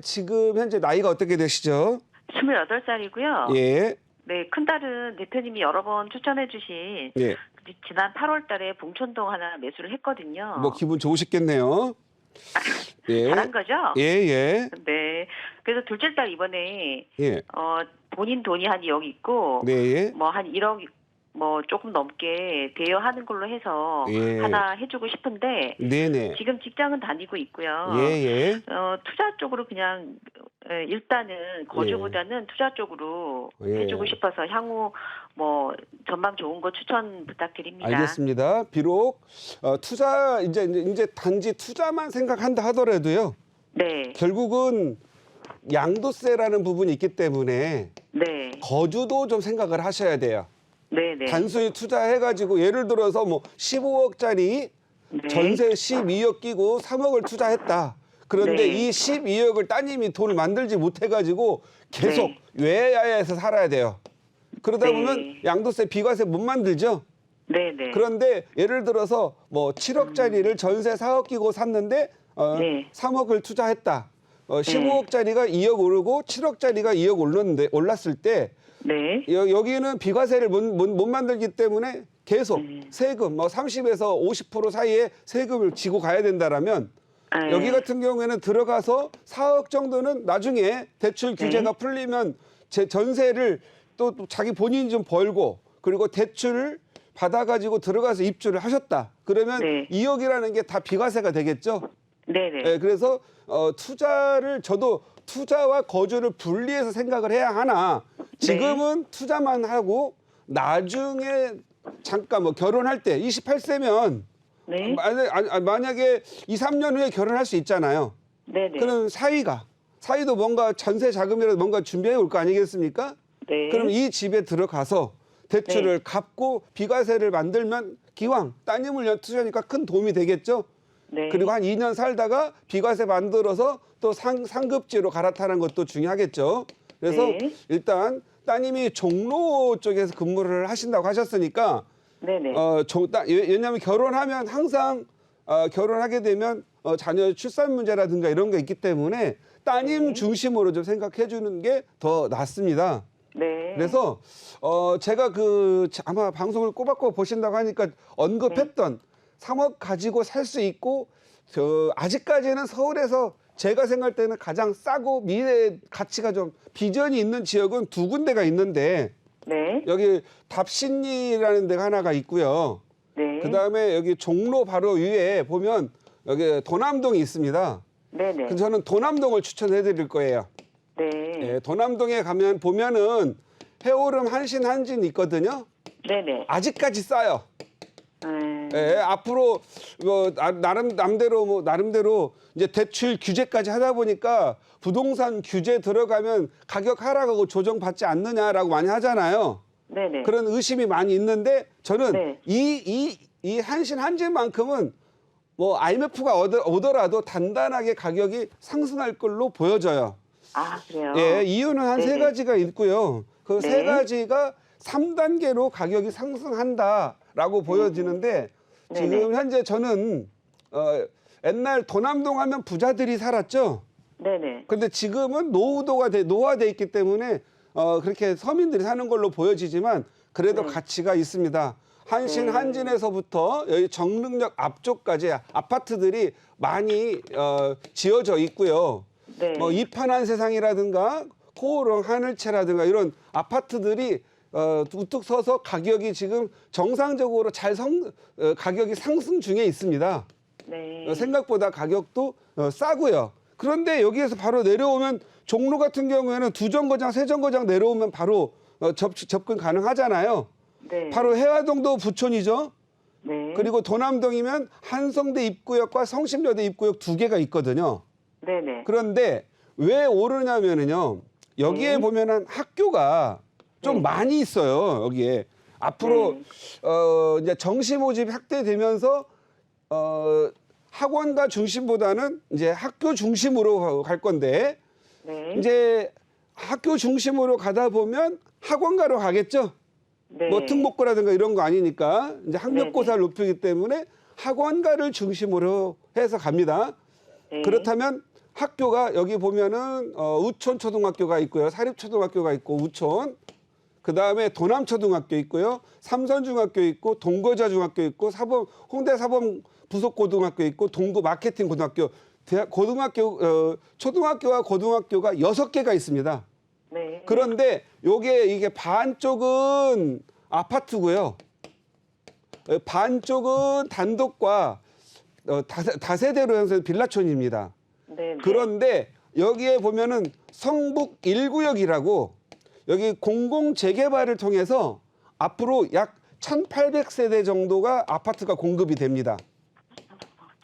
지금 현재 나이가 어떻게 되시죠? 28살이고요. 예. 네, 큰딸은 대표님이 여러 번 추천해 주신 예. 지난 8월 달에 봉천동 하나 매수를 했거든요. 뭐 기분 좋으셨겠네요. 예. 잘한 거죠? 예, 예. 네. 그래서 둘째 딸 이번에 예. 어 본인 돈이 한 2억 있고 네, 예. 뭐 한 1억 뭐 조금 넘게 대여하는 걸로 해서 예. 하나 해주고 싶은데 네, 네. 지금 직장은 다니고 있고요. 예, 예. 어, 투자 쪽으로 그냥 에, 일단은 거주보다는 투자 쪽으로 예. 해주고 싶어서 향후 뭐 전망 좋은 거 추천 부탁드립니다. 알겠습니다. 비록 어, 투자 이제 이제 이제 단지 투자만 생각한다 하더라도요. 네, 결국은 양도세라는 부분이 있기 때문에 네, 거주도 좀 생각을 하셔야 돼요. 네, 네. 단순히 투자해가지고 예를 들어서 뭐 15억짜리 네. 전세 12억 끼고 3억을 투자했다. 그런데 네. 이 12억을 따님이 돈을 만들지 못해가지고 계속 네. 외야에서 살아야 돼요. 그러다 네. 보면 양도세 비과세 못 만들죠. 네, 네. 그런데 예를 들어서 뭐 7억짜리를 전세 4억 끼고 샀는데 어, 네. 3억을 투자했다. 어, 15억짜리가 2억 오르고 7억짜리가 2억 올랐는데 올랐을 때 네. 여, 여기는 비과세를 못, 못, 못 만들기 때문에 계속 네. 세금 뭐 30에서 50% 사이에 세금을 지고 가야 된다라면 아, 여기 같은 경우에는 들어가서 4억 정도는 나중에 대출 네. 규제가 풀리면 제 전세를 또, 또 자기 본인이 좀 벌고 그리고 대출을 받아가지고 들어가서 입주를 하셨다. 그러면 네. 2억이라는 게 다 비과세가 되겠죠. 네, 네. 예, 그래서 어, 투자를 저도 투자와 거주를 분리해서 생각을 해야 하나 지금은 투자만 하고 나중에 잠깐 뭐 결혼할 때 28세면 네. 만약, 만약에 2, 3년 후에 결혼할 수 있잖아요. 네, 네. 그럼 사위가 사위도 뭔가 전세 자금이라도 뭔가 준비해 올 거 아니겠습니까? 네. 그럼 이 집에 들어가서 대출을 갚고 비과세를 만들면 기왕 따님을 위한 투자니까 큰 도움이 되겠죠. 네. 그리고 한 2년 살다가 비과세 만들어서 또 상, 상급지로 갈아타는 것도 중요하겠죠. 그래서 네. 일단 따님이 종로 쪽에서 근무를 하신다고 하셨으니까 네, 네. 어, 종, 따, 왜- 왜냐하면 결혼하면 항상 어, 결혼하게 되면 어, 자녀 출산 문제라든가 이런 게 있기 때문에 따님 네. 중심으로 좀 생각해 주는 게 더 낫습니다. 네. 그래서 어 제가 그 아마 방송을 꼬박꼬박 보신다고 하니까 언급했던 네. 3억 가지고 살 수 있고 저 아직까지는 서울에서 제가 생각할 때는 가장 싸고 미래 가치가 좀 비전이 있는 지역은 두 군데가 있는데 네. 여기 답신리라는 데가 하나가 있고요. 네. 그다음에 여기 종로 바로 위에 보면 여기 도남동이 있습니다. 네, 네. 그래서 저는 도남동을 추천해 드릴 거예요. 네. 예, 도남동에 가면 보면은 해오름 한신 한진 있거든요. 네, 네. 아직까지 싸요. 음, 예, 앞으로 뭐 나- 나름 남대로 뭐 나름대로 이제 대출 규제까지 하다 보니까 부동산 규제 들어가면 가격 하락하고 조정 받지 않느냐라고 많이 하잖아요. 네, 네. 그런 의심이 많이 있는데 저는 네. 이 이 이 한신 한진만큼은 뭐 IMF가 오더라도 단단하게 가격이 상승할 걸로 보여져요. 아, 그래요. 예, 이유는 한 세 네네. 가지가 있고요. 그세 네. 가지가 3단계로 가격이 상승한다라고 보여지는데 네네. 지금 현재 저는 어, 옛날 도남동 하면 부자들이 살았죠. 네, 네. 근데 지금은 노후도가 돼, 노화돼 있기 때문에 어, 그렇게 서민들이 사는 걸로 보여지지만 그래도 네. 가치가 있습니다. 한신 네. 한진에서부터 여기 정릉역 앞쪽까지 아파트들이 많이 어, 지어져 있고요. 네. 뭐 이판한 세상이라든가 코오롱 하늘채라든가 이런 아파트들이 어, 우뚝 서서 가격이 지금 정상적으로 잘 성, 어, 가격이 상승 중에 있습니다. 네. 어, 생각보다 가격도 어, 싸고요. 그런데 여기에서 바로 내려오면 종로 같은 경우에는 두 정거장, 세 정거장 내려오면 바로 어, 접, 접근 가능하잖아요. 네. 바로 해화동도 부촌이죠. 네. 그리고 도남동이면 한성대 입구역과 성심여대 입구역 두 개가 있거든요. 네, 네. 그런데 왜 오르냐면은요. 여기에 네. 보면은 학교가 좀 네. 많이 있어요. 여기에 앞으로 네. 어 이제 정시 모집 확대되면서 어 학원가 중심보다는 이제 학교 중심으로 갈 건데 네. 이제 학교 중심으로 가다 보면 학원가로 가겠죠. 네. 뭐 특목고라든가 이런 거 아니니까 이제 학력고사를 높이기 때문에 학원가를 중심으로 해서 갑니다. 네. 그렇다면 학교가 여기 보면은 어, 우촌 초등학교가 있고요. 사립 초등학교가 있고 우촌. 그 다음에 도남 초등학교 있고요. 삼선 중학교 있고 동거자 중학교 있고 사범 홍대 사범 부속 고등학교 있고 동구 마케팅 고등학교 대학 고등학교 어, 초등학교와 고등학교가 여섯 개가 있습니다. 네. 그런데 요게 이게 반쪽은 아파트고요. 어, 반쪽은 단독과 어, 다세, 다세대로 형성된 빌라촌입니다. 네. 네. 그런데 여기에 보면은 성북 1구역이라고 여기 공공 재개발을 통해서 앞으로 약 1,800세대 정도가 아파트가 공급이 됩니다.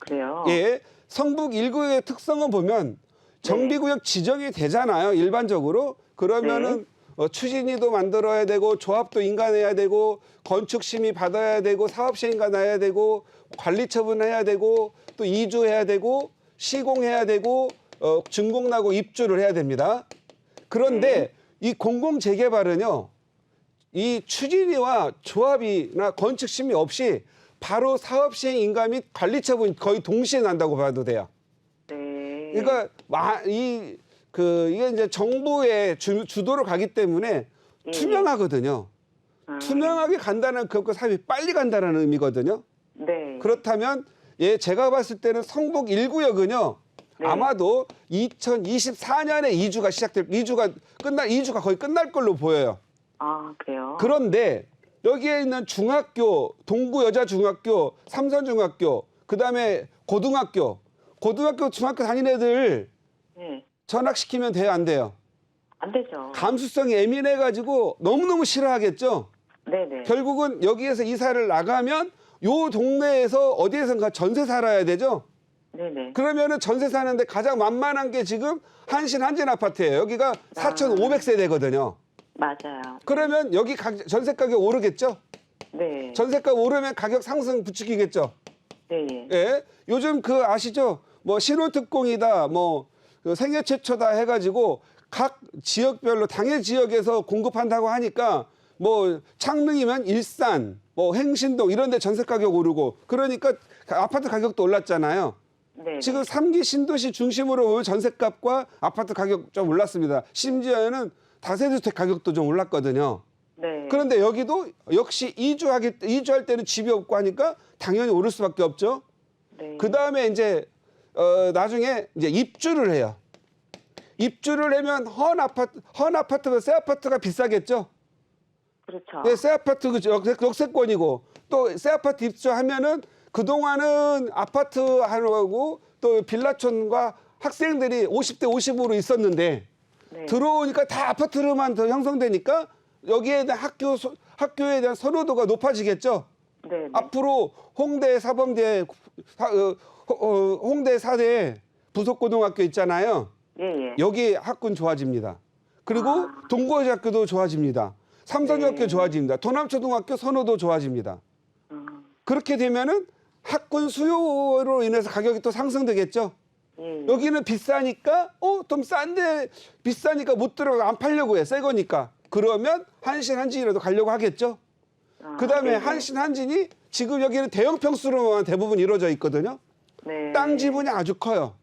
그래요. 예. 성북 1구역의 특성은 보면 정비구역 지정이 되잖아요. 일반적으로. 그러면은 어, 추진위도 만들어야 되고 조합도 인간해야 되고 건축 심의 받아야 되고 사업시 인간해야 되고 관리 처분해야 되고 또 이주해야 되고 시공해야 되고 어, 준공 나고 입주를 해야 됩니다. 그런데 이 공공 재개발은요. 이 추진위와 조합이나 건축 심의 없이 바로 사업 시행 인가 및 관리 처분 거의 동시에 난다고 봐도 돼요. 네. 그러니까 마- 이, 그 이게 이제 정부의 주, 주도로 가기 때문에 예. 투명하거든요. 아, 투명하게 간다는 그것과 사업이 빨리 간다는 의미거든요. 네. 그렇다면 예 제가 봤을 때는 성북 1구역은요. 네. 아마도 2024년에 이주가 시작될 이주가 끝날 이주가 거의 끝날 걸로 보여요. 아, 그래요. 그런데 여기에 있는 중학교, 동구 여자 중학교, 삼선 중학교, 그다음에 고등학교, 고등학교, 중학교 다니는 애들 네. 전학시키면 돼요, 안 돼요? 안 되죠. 감수성이 예민해 가지고 너무너무 싫어하겠죠. 네, 네. 결국은 여기에서 이사를 나가면 요 동네에서 어디에선가 전세 살아야 되죠. 네, 네. 그러면은 전세 사는데 가장 만만한 게 지금 한신 한진 아파트예요. 여기가 4,500세대거든요. 맞아요. 그러면 여기 가- 전세 가격 오르겠죠? 네. 전세값 오르면 가격 상승 부추기겠죠. 네, 예. 예. 요즘 그 아시죠? 뭐 신혼특공이다, 뭐그 생애 최초다 해가지고 각 지역별로 당해 지역에서 공급한다고 하니까 뭐 창릉이면 일산, 뭐 행신동 이런 데 전세 가격 오르고 그러니까 아파트 가격도 올랐잖아요. 네. 지금 삼기 신도시 중심으로 보면 전세값과 아파트 가격 좀 올랐습니다. 심지어는 다세대주택 가격도 좀 올랐거든요. 네. 그런데 여기도 역시 이주하기 이주할 때는 집이 없고 하니까 당연히 오를 수밖에 없죠. 네. 그 다음에 이제 어, 나중에 이제 입주를 해요. 입주를 하면 헌 아파트 헌 아파트가 새 아파트가 비싸겠죠. 그렇죠. 네, 새 아파트 그 역세- 역세권이고 또 새 아파트 입주하면은 그 동안은 아파트 하고 또 빌라촌과 학생들이 50대 50으로 있었는데 네. 들어오니까 다 아파트로만 더 형성되니까 여기에 대한 학교 소- 학교에 대한 선호도가 높아지겠죠. 네, 네. 앞으로 홍대 사범대 사- 어, 어, 홍대 사대 부속고등학교 있잖아요. 예, 예. 여기 학군 좋아집니다. 그리고 아. 동고대학교도 좋아집니다. 삼성중학교 네. 좋아집니다. 도남초등학교 선호도 좋아집니다. 음, 그렇게 되면은 학군 수요로 인해서 가격이 또 상승되겠죠. 예, 예. 여기는 비싸니까 어 좀 싼데 비싸니까 못 들어가 안 팔려고 해새 거니까 그러면 한신 한진이라도 가려고 하겠죠. 아, 그다음에 네, 네. 한신 한진이 지금 여기는 대형 평수로만 대부분 이루어져 있거든요. 네. 땅 지분이 아주 커요.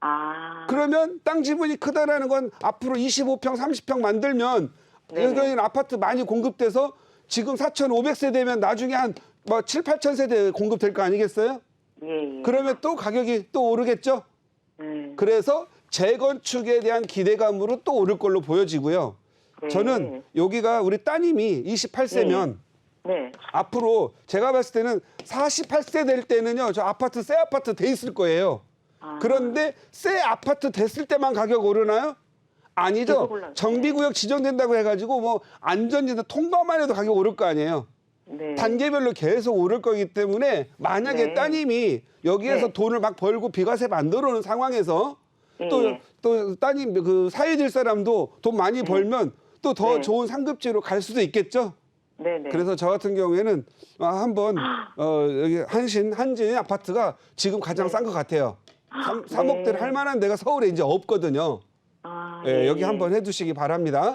아. 그러면 땅 지분이 크다라는 건 앞으로 25평, 30평 만들면. 여기는 아파트 많이 공급돼서 지금 4,500세대면 나중에 한 뭐 7, 8천 세대 공급될 거 아니겠어요? 예, 예. 그러면 또 가격이 또 오르겠죠. 네. 그래서 재건축에 대한 기대감으로 또 오를 걸로 보여지고요. 네. 저는 여기가 우리 따님이 28세면 네. 앞으로 제가 봤을 때는 48세 될 때는요, 저 아파트 새 아파트 돼 있을 거예요. 아. 그런데 새 아파트 됐을 때만 가격 오르나요? 아니죠. 정비구역 지정된다고 해가지고 뭐 안전지대 통과만 해도 가격 오를 거 아니에요. 네. 단계별로 계속 오를 거기 때문에 만약에 네. 따님이 여기에서 네. 돈을 막 벌고 비과세 만들어 오는 상황에서 예, 또, 예. 또 따님 그 사회질 사람도 돈 많이 벌면 또 더 네. 좋은 상급지로 갈 수도 있겠죠. 네, 네. 그래서 저 같은 경우에는 아, 한번 어, 여기 한신 한진 아파트가 지금 가장 싼 것 같아요. 3, 네. 3억대를 할 만한 데가 서울에 이제 없거든요. 아, 예, 예, 여기 예. 한번 해두시기 바랍니다.